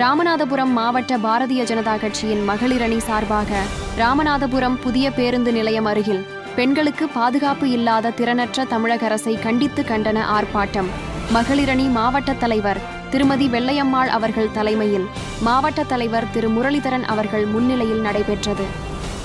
ராமநாதபுரம் மாவட்ட பாரதிய ஜனதா கட்சியின் மகளிரணி சார்பாக ராமநாதபுரம் புதிய பேருந்து நிலையம் அருகில் பெண்களுக்கு பாதுகாப்பு இல்லாத திறனற்ற தமிழக அரசை கண்டித்து கண்டன ஆர்ப்பாட்டம். மகளிரணி மாவட்ட தலைவர் திருமதி வெள்ளையம்மாள் அவர்கள் தலைமையில் மாவட்ட தலைவர் திரு முரளிதரன் அவர்கள் முன்னிலையில் நடைபெற்றது.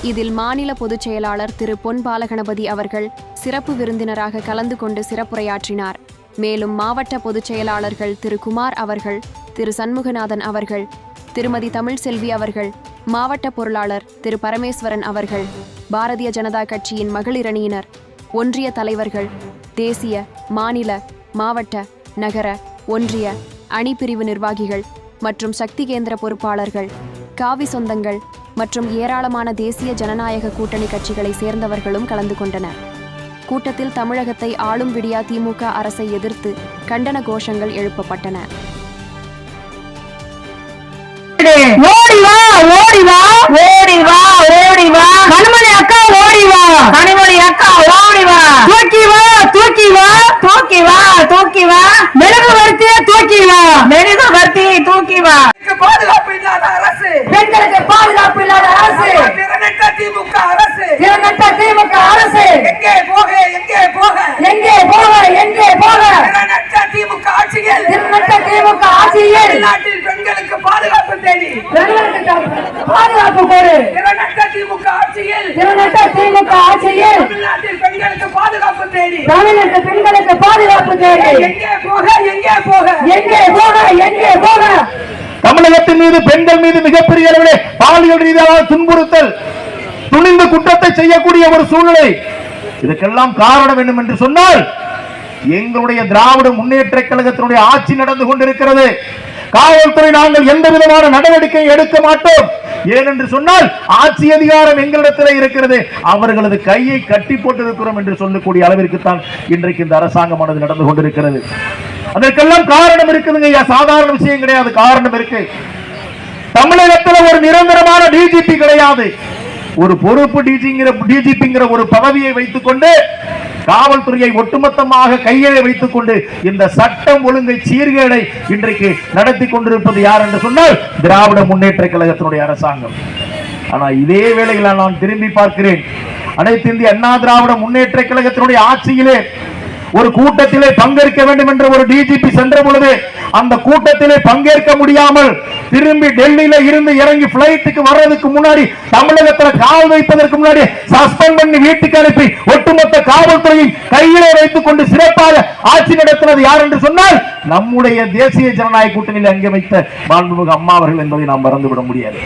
இதில் மாநில பொதுச் செயலாளர் திரு பொன் பாலகணபதி அவர்கள் சிறப்பு விருந்தினராக கலந்து கொண்டு சிறப்புரையாற்றினார். மேலும் மாவட்ட பொதுச் செயலாளர்கள் திரு குமார் அவர்கள் திரு சண்முகநாதன் அவர்கள் திருமதி தமிழ்செல்வி அவர்கள் மாவட்ட பொருளாளர் திரு பரமேஸ்வரன் அவர்கள் பாரதிய ஜனதா கட்சியின் மகளிரணியினர் ஒன்றிய தலைவர்கள் தேசிய மாநில மாவட்ட நகர ஒன்றிய அணிப்பிரிவு நிர்வாகிகள் மற்றும் சக்தி கேந்திர பொறுப்பாளர்கள் காவி சொந்தங்கள் மற்றும் ஏராளமான தேசிய ஜனநாயக கூட்டணி கட்சிகளை சேர்ந்தவர்களும் கலந்து கொண்டனர். கூட்டத்தில் தமிழகத்தை ஆளும் விடியா திமுக அரசை எதிர்த்து கண்டன கோஷங்கள் எழுப்பப்பட்டன. ஓடி வா ஓடி வா. ஓடி வா ஓடி வா. கனிமொழி அக்கா ஓடி வா. கனிமொழி அக்கா ஓடி வா. தூக்கி வா தூக்கி வா. தூக்கி வா தூக்கி வா. மெழுகு வர்த்திய தூக்கி வா. மெழுகு வர்த்தி தூக்கி வா. பாதுகாப்பு இல்லாத அரசு. பெண்களுக்கு பாதுகாப்பு இல்லாத அரசு. திறனற்ற திமுக அரசு. திமுக அரசு. எங்கே போக பெண்களுக்கு பாதுகாப்பு தேடி. பெண்களுக்கு பாதுகாப்பு கோரு. திமுக ஆட்சியில். திமுக ஆட்சியில். தமிழ்நாட்டில் பெண்களுக்கு பாதுகாப்பு தேடி. தமிழக பெண்களுக்கு பாதுகாப்பு தேவை எங்கே போக எங்கே போக? எங்கே போக எங்கே போக? தமிழகத்தின் மீது பெண்கள் மீது மிகப்பெரிய அளவிலே பாலியல் ரீதியான துன்புறுத்தல் துணிந்து குற்றத்தை செய்யக்கூடிய ஒரு சூழ்நிலை. இதுக்கெல்லாம் காரணம் வேண்டும் என்று சொன்னால் எங்களுடைய திராவிட முன்னேற்ற கழகத்தினுடைய ஆட்சி நடந்து கொண்டிருக்கிறது. காவல்துறை நாங்கள் எந்த விதமான நடவடிக்கை எடுக்க மாட்டோம். ஏனென்று சொன்னால் ஆட்சி அதிகாரம் எங்களிடத்தில் இருக்கிறது. அவர்களது கையை கட்டி போட்டிருக்கிறோம் என்று சொல்லக்கூடிய அளவிற்கு தான் இன்றைக்கு இந்த அரசாங்கமானது நடந்து கொண்டிருக்கிறது. அதற்கெல்லாம் காரணம் இருக்குதுங்க சாதாரண விஷயம் கிடையாது. காரணம் இருக்கு. தமிழகத்தில் ஒரு நிரந்தரமான டிஜிபி கிடையாது. ஒரு பொறுப்பு டிஜிங்கிற டிஜிபிங்கிற ஒரு பதவியை வைத்துக் கொண்டு காவல்துறையை ஒட்டுமொத்தமாக கையிலே வைத்துக் கொண்டு இந்த சட்டம் ஒழுங்கை சீர்கேடை இன்றைக்கு நடத்தி கொண்டிருப்பது யார் என்று சொன்னால் திராவிட முன்னேற்ற கழகத்தினுடைய அரசாங்கம். ஆனா இதே வேளையில் நான் திரும்பி பார்க்கிறேன். அனைத்து இந்திய அண்ணா திராவிட முன்னேற்ற கழகத்தினுடைய ஆட்சியிலே ஒரு கூட்டத்திலே பங்கேற்க வேண்டும் என்ற ஒரு டிஜிபி சென்ற பொழுது அந்த கூட்டத்திலே பங்கேற்க முடியாமல் திரும்பி டெல்லியில இருந்து இறங்கி பிளைட்டுக்கு வர்றதுக்கு முன்னாடி தமிழகத்துல கால் வைப்பதற்கு முன்னாடி சஸ்பெண்ட் பண்ணி வீட்டுக்கு அனுப்பி ஒட்டுமொத்த காவல்துறையை கையிலே வைத்துக் கொண்டு சிறப்பாக ஆட்சி நடத்தினது யார் என்று சொன்னால் நம்முடைய தேசிய ஜனநாயக கூட்டணியில் அங்கே வைத்த மாண்புமிகு அம்மா அவர்கள் என்பதை நாம் மறந்துவிட முடியாது.